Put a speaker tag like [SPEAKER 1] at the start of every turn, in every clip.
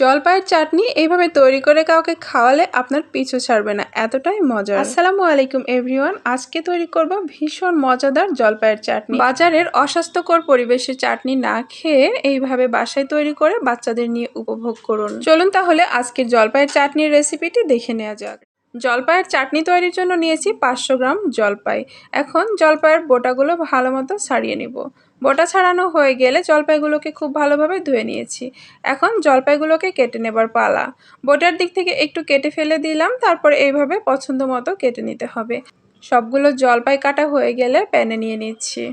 [SPEAKER 1] জলপাইয়ের চাটনি এইভাবে তৈরি করে কাউকে খাওয়ালে আপনার পিছু ছাড়বে না। এতটাই মজা আসসালামু আলাইকুম এভরিওয়ান। আজকে তৈরি করব ভীষণ মজাদার জলপাইয়ের চাটনি। বাজারের অস্বাস্থ্যকর পরিবেশে চাটনি না খেয়ে এইভাবে বাসায় তৈরি করে বাচ্চাদের নিয়ে উপভোগ করুন। চলুন তাহলে আজকের জলপাইয়ের চাটনির রেসিপিটি দেখে নেওয়া যাক। জলপাইয়ের চাটনি তৈরির জন্য নিয়েছি পাঁচশো গ্রাম জলপাই। এখন জলপাইয়ের বোটাগুলো ভালো মতো ছাড়িয়ে নিব। বোটা ছাড়ানো হয়ে গেলে জলপাইগুলোকে খুব ভালোভাবে ধুয়ে নিয়েছি। এখন জলপাইগুলোকে কেটে নেবার পালা। বোটার দিক থেকে একটু কেটে ফেলে দিলাম, তারপর এইভাবে পছন্দ মতো কেটে নিতে হবে। সবগুলো জলপাই কাটা হয়ে গেলে প্যানে নিয়ে নিচ্ছি।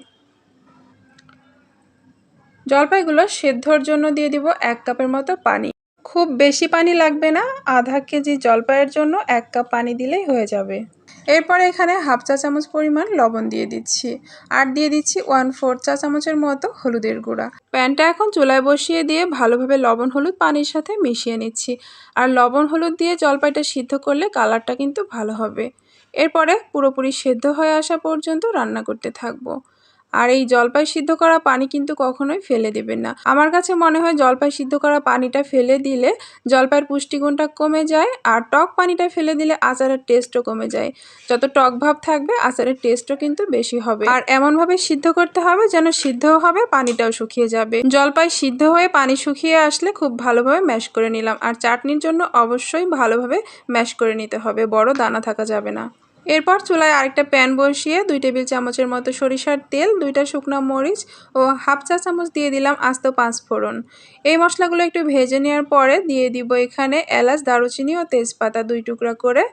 [SPEAKER 1] জলপাইগুলো সেদ্ধর জন্য দিয়ে দিব এক কাপের মতো পানি। খুব বেশি পানি লাগবে না, আধা কেজি জলপাইয়ের জন্য এক কাপ পানি দিলেই হয়ে যাবে। এরপর এখানে হাফ চা চামচ পরিমাণ লবণ দিয়ে দিচ্ছি আর দিয়ে দিচ্ছি ওয়ান ফোর চা চামচের মতো হলুদের গুঁড়া। প্যানটা এখন চুলায় বসিয়ে দিয়ে ভালোভাবে লবণ হলুদ পানির সাথে মিশিয়ে নিচ্ছি আর লবণ হলুদ দিয়ে জলপাইটা সিদ্ধ করলে কালারটা কিন্তু ভালো হবে। এরপরে পুরোপুরি সেদ্ধ হয়ে আসা পর্যন্ত রান্না করতে থাকব। আর এই জলপাই সিদ্ধ করা পানি কিন্তু কখনোই ফেলে দেবেন না। আমার কাছে মনে হয় জলপাই সিদ্ধ করা পানিটা ফেলে দিলে জলপাইয়ের পুষ্টিগুণটা কমে যায় আর টক পানিটা ফেলে দিলে আচারের টেস্টও কমে যায়। যত টক ভাব থাকবে, আচারের টেস্টও কিন্তু বেশি হবে। আর এমনভাবে সিদ্ধ করতে হবে যেন সিদ্ধও হবে, পানিটাও শুকিয়ে যাবে। জলপাই সিদ্ধ হয়ে পানি শুকিয়ে আসলে খুব ভালোভাবে ম্যাশ করে নিলাম। আর চাটনির জন্য অবশ্যই ভালোভাবে ম্যাশ করে নিতে হবে, বড় দানা থাকা যাবে না। এরপর চুলায় আরেকটা প্যান বসিয়ে দুই টেবিল চামচের মতো সরিষার তেল দুইটা শুকনো মরিচ ও হাফ চা চামচ দিয়ে দিলাম আস্ত পাঁচ ফোড়ন এই মশলাগুলো একটু ভেজে নেওয়ার পরে দিয়ে দিব এখানে এলাচ দারুচিনি ও তেজপাতা দুই টুকরা করে।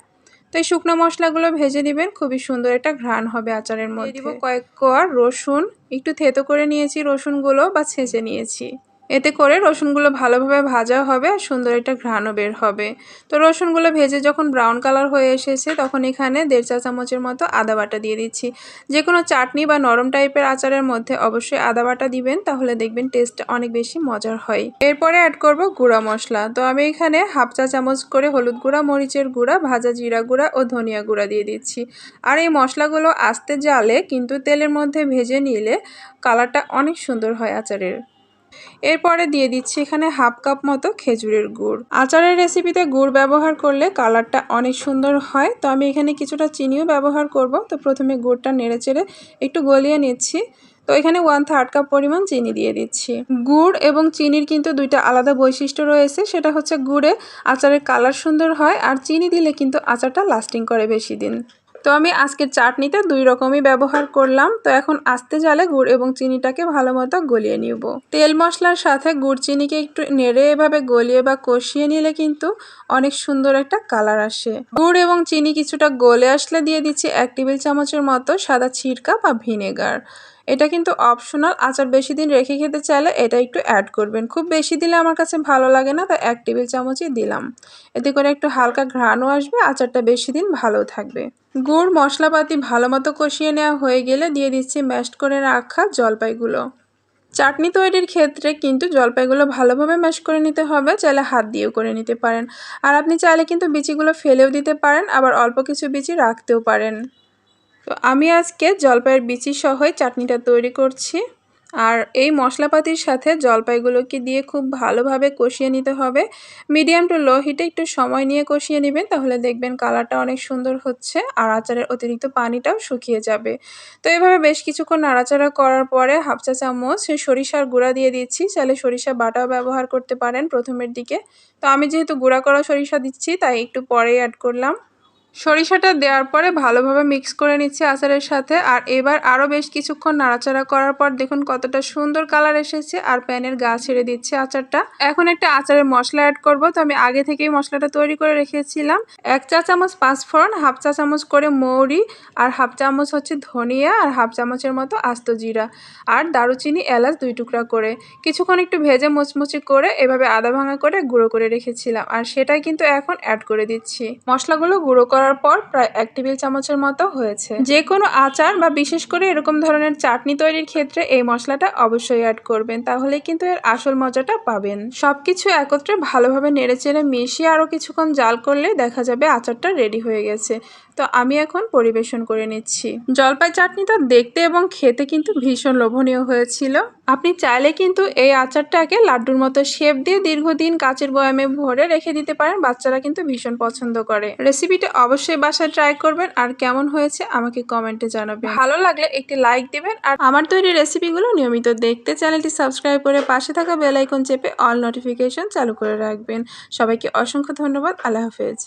[SPEAKER 1] তো এই শুকনো মশলাগুলো ভেজে নেবেন খুবই সুন্দর একটা ঘ্রাণ হবে আচারের মধ্যে দিব কয়েক কোয়া রসুন একটু থেতো করে নিয়েছি রসুনগুলো বা ছেঁচে নিয়েছি। এতে করে রসুনগুলো ভালোভাবে ভাজা হবে আর সুন্দর একটা ঘ্রাণও বের হবে। তো রসুনগুলো ভেজে যখন ব্রাউন কালার হয়ে এসেছে, তখন এখানে দেড় চা চামচের মতো আদা বাটা দিয়ে দিচ্ছি। যে কোনো চাটনি বা নরম টাইপের আচারের মধ্যে অবশ্যই আদা বাটা দিবেন, তাহলে দেখবেন টেস্টটা অনেক বেশি মজার হয়। এরপরে অ্যাড করব গুঁড়া মশলা। তো আমি এখানে হাফ চা চামচ করে হলুদ গুঁড়া, মরিচের গুঁড়া, ভাজা জিরা গুঁড়া ও ধনিয়া গুঁড়া দিয়ে দিচ্ছি। আর এই মশলাগুলো আস্তে জালে কিন্তু তেলের মধ্যে ভেজে নিলে কালারটা অনেক সুন্দর হয় আচারের। এরপরে দিয়ে দিচ্ছি এখানে হাফ কাপ মতো খেজুরের গুড়। আচারের রেসিপিতে গুড় ব্যবহার করলে কালারটা অনেক সুন্দর হয়। তো আমি এখানে কিছুটা চিনিও ব্যবহার করব। তো প্রথমে গুড়টা নেড়ে চেড়ে একটু গলিয়ে নিচ্ছি। তো এখানে ওয়ান থার্ড কাপ পরিমাণ চিনি দিয়ে দিচ্ছি। গুড় এবং চিনির কিন্তু দুইটা আলাদা বৈশিষ্ট্য রয়েছে। সেটা হচ্ছে গুড়ে আচারের কালার সুন্দর হয় আর চিনি দিলে কিন্তু আচারটা লাস্টিং করে বেশি দিন। তো আমি আজকের চাটনিতে দুই রকমই ব্যবহার করলাম। তো এখন আস্তে জালে গুড় এবং চিনিটাকে ভালো মতো গলিয়ে নিব। তেল মশলার সাথে গুড় চিনিকে একটু নেড়ে এভাবে গলিয়ে বা কষিয়ে নিলে কিন্তু অনেক সুন্দর একটা কালার আসে। গুড় এবং চিনি কিছুটা গলে আসলে দিয়ে দিচ্ছি এক টেবিল চামচের মতো সাদা ছিরকা বা ভিনেগার। এটা কিন্তু অপশনাল আচার বেশি দিন রেখে খেতে চাইলে এটা একটু অ্যাড করবেন। খুব বেশি দিলে আমার কাছে ভালো লাগে না, তাই এক টেবিল চামচই দিলাম। এতে করে একটু হালকা ঘ্রাণও আসবে, আচারটা বেশি দিন ভালো থাকবে। গুড়, মশলাপাতি ভালো মতো কষিয়ে নেওয়া হয়ে গেলে দিয়ে দিচ্ছি ম্যাশড করে রাখা জলপাইগুলো। চাটনি তৈরির ক্ষেত্রে কিন্তু জলপাইগুলো ভালোভাবে ম্যাশ করে নিতে হবে, চাইলে হাত দিয়েও করে নিতে পারেন। আর আপনি চাইলে কিন্তু বিচিগুলো ফেলেও দিতে পারেন, আবার অল্প কিছু বিচি রাখতেও পারেন। তো আমি আজকে জলপাইয়ের বিচি সহই চাটনিটা তৈরি করছি। আর এই মশলাপাতির সাথে জলপাইগুলোকে দিয়ে খুব ভালোভাবে কষিয়ে নিতে হবে। মিডিয়াম টু লো হিটে একটু সময় নিয়ে কষিয়ে নেবেন, তাহলে দেখবেন কালারটা অনেক সুন্দর হচ্ছে আর আচারের অতিরিক্ত পানিটাও শুকিয়ে যাবে। তো এভাবে বেশ কিছুক্ষণ নাড়াচাড়া করার পরে হাফ চা চামচ সরিষার গুঁড়া দিয়ে দিচ্ছি। চাইলে সরিষা বাটাও ব্যবহার করতে পারেন প্রথমের দিকে। তো আমি যেহেতু গুঁড়া করা সরিষা দিচ্ছি, তাই একটু পরেই অ্যাড করলাম। সরিষাটা দেওয়ার পরে ভালোভাবে মিক্স করে নিচ্ছি আচারের সাথে। আর এবার আরও বেশ কিছুক্ষণ নাড়াচাড়া করার পর দেখুন কতটা সুন্দর কালার এসেছে আর প্যানের গা ছেড়ে দিচ্ছে আচারটা। এখন একটা আচারের মশলা অ্যাড করব। তো আমি আগে থেকেই মশলাটা তৈরি করে রেখেছিলাম। এক চা চামচ পাঁচফোড়ন, হাফ চা চামচ করে মৌরি, আর হাফ চামচ হচ্ছে ধনিয়া, আর হাফ চামচের মতো আস্ত জিরা। আর দারুচিনি এলাচ দুই টুকরা করে। কিছুক্ষণ একটু ভেজে মুচমুচি করে এভাবে আদা ভাঙা করে গুঁড়ো করে রেখেছিলাম। আর সেটাই কিন্তু এখন অ্যাড করে দিচ্ছি। মশলাগুলো গুঁড়ো করা করার পর প্রায় এক টেবিল চামচের মতো হয়েছে। যে কোনো আচার বা বিশেষ করে এরকম ধরনের চাটনি তৈরির ক্ষেত্রে এই মশলাটা অবশ্যই অ্যাড করবেন, তাহলে কিন্তু এর আসল মজাটা পাবেন। সব কিছু একত্রে ভালোভাবে নেড়েচেড়ে মিশিয়ে আরও কিছুক্ষণ জাল করলে দেখা যাবে আচারটা রেডি হয়ে গেছে। তো আমি এখন পরিবেশন করে নিচ্ছি। জলপাই চাটনিটা দেখতে এবং খেতে কিন্তু ভীষণ লোভনীয় হয়েছিল। আপনি চাইলে কিন্তু এই আচারটাকে লাড্ডুর মতো শেপ দিয়ে দীর্ঘদিন কাচের বয়ামে ভরে রেখে দিতে পারেন। বাচ্চারা কিন্তু ভীষণ পছন্দ করে। রেসিপিটা অবশ্যই বাসায় ট্রাই করবেন। আর কেমন হয়েছে আমাকে কমেন্টে জানাবেন। ভালো লাগলে একটি লাইক দিবেন। আর আমার তৈরি রেসিপিগুলো নিয়মিত দেখতে চ্যানেলটি সাবস্ক্রাইব করে পাশে থাকা বেলাইকন চেপে অল নোটিফিকেশন চালু করে রাখবেন। সবাইকে অসংখ্য ধন্যবাদ। আল্লাহ হাফেজ।